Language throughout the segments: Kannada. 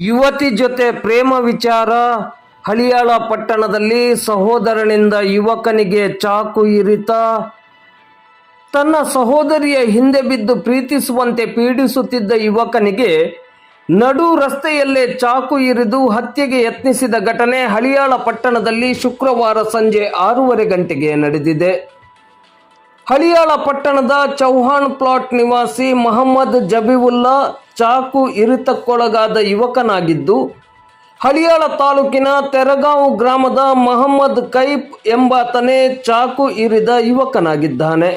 ಯುವತಿ ಜೊತೆ ಪ್ರೇಮ ವಿಚಾರ. ಹಳಿಯಾಳ ಪಟ್ಟಣದಲ್ಲಿ ಸಹೋದರನಿಂದ ಯುವಕನಿಗೆ ಚಾಕು ಇರಿತ. ತನ್ನ ಸಹೋದರಿಯ ಹಿಂದೆ ಬಿದ್ದು ಪ್ರೀತಿಸುವಂತೆ ಪೀಡಿಸುತ್ತಿದ್ದ ಯುವಕನಿಗೆ ನಡು ರಸ್ತೆಯಲ್ಲೇ ಚಾಕು ಇರಿದು ಹತ್ಯೆಗೆ ಯತ್ನಿಸಿದ ಘಟನೆ ಹಳಿಯಾಳ ಪಟ್ಟಣದಲ್ಲಿ ಶುಕ್ರವಾರ ಸಂಜೆ ಆರೂವರೆ ಗಂಟೆಗೆ ನಡೆದಿದೆ. ಹಳಿಯಾಳ ಪಟ್ಟಣದ ಚೌಹಾಣ್ ಪ್ಲಾಟ್ ನಿವಾಸಿ ಮಹಮ್ಮದ್ ಜಬೀವುಲ್ಲಾ ಚಾಕು ಇರಿತಕ್ಕೊಳಗಾದ ಯುವಕನಾಗಿದ್ದು, ಹಳಿಯಾಳ ತಾಲೂಕಿನ ತೆರಗಾಂವ್ ಗ್ರಾಮದ ಮಹಮ್ಮದ್ ಕೈಪ್ ಎಂಬಾತನೇ ಚಾಕು ಇರಿದ ಯುವಕನಾಗಿದ್ದಾನೆ.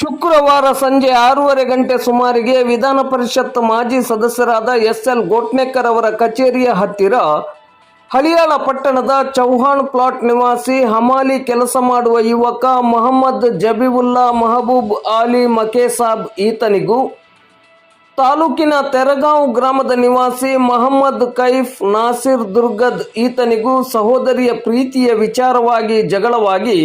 ಶುಕ್ರವಾರ ಸಂಜೆ ಆರೂವರೆ ಗಂಟೆ ಸುಮಾರಿಗೆ ವಿಧಾನ ಪರಿಷತ್ ಮಾಜಿ ಸದಸ್ಯರಾದ ಎಸ್ ಎಲ್ ಗೋಟ್ನೇಕರ್ ಅವರ ಕಚೇರಿಯ ಹತ್ತಿರ ಹಳಿಯಾಳ ಪಟ್ಟಣದ ಚೌಹಾಣ್ ಪ್ಲಾಟ್ ನಿವಾಸಿ ಹಮಾಲಿ ಕೆಲಸ ಮಾಡುವ ಯುವಕ ಮೊಹಮ್ಮದ್ ಜಬೀವುಲ್ಲಾ ಮಹಬೂಬ್ ಆಲಿ ಮಕೇಸಾಬ್ ಈತನಿಗೂ ತಾಲೂಕಿನ ತೆರಗಾಂವ್ ಗ್ರಾಮದ ನಿವಾಸಿ ಮಹಮ್ಮದ್ ಕೈಫ್ ನಾಸಿರ್ ದುರ್ಗದ್ ಈತನಿಗೂ ಸಹೋದರಿಯ ಪ್ರೀತಿಯ ವಿಚಾರವಾಗಿ ಜಗಳವಾಗಿ,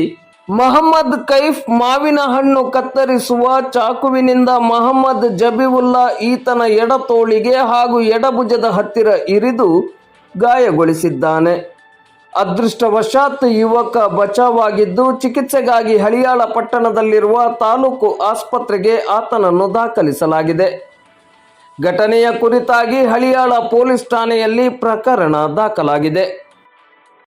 ಮಹಮ್ಮದ್ ಕೈಫ್ ಮಾವಿನ ಹಣ್ಣು ಕತ್ತರಿಸುವ ಚಾಕುವಿನಿಂದ ಮಹಮ್ಮದ್ ಜಬಿವುಲ್ಲಾ ಈತನ ಎಡ ತೋಳಿಗೆ ಹಾಗೂ ಎಡಭುಜದ ಹತ್ತಿರ ಇರಿದು ಗಾಯಗೊಳಿಸಿದ್ದಾನೆ. ಅದೃಷ್ಟವಶಾತ್ ಯುವಕ ಬಚಾವಾಗಿದ್ದು ಚಿಕಿತ್ಸೆಗಾಗಿ ಹಳಿಯಾಳ ಪಟ್ಟಣದಲ್ಲಿರುವ ತಾಲೂಕು ಆಸ್ಪತ್ರೆಗೆ ಆತನನ್ನು ದಾಖಲಿಸಲಾಗಿದೆ. ಘಟನೆಯ ಕುರಿತಾಗಿ ಹಳಿಯಾಳ ಪೊಲೀಸ್ ಠಾಣೆಯಲ್ಲಿ ಪ್ರಕರಣ ದಾಖಲಾಗಿದೆ.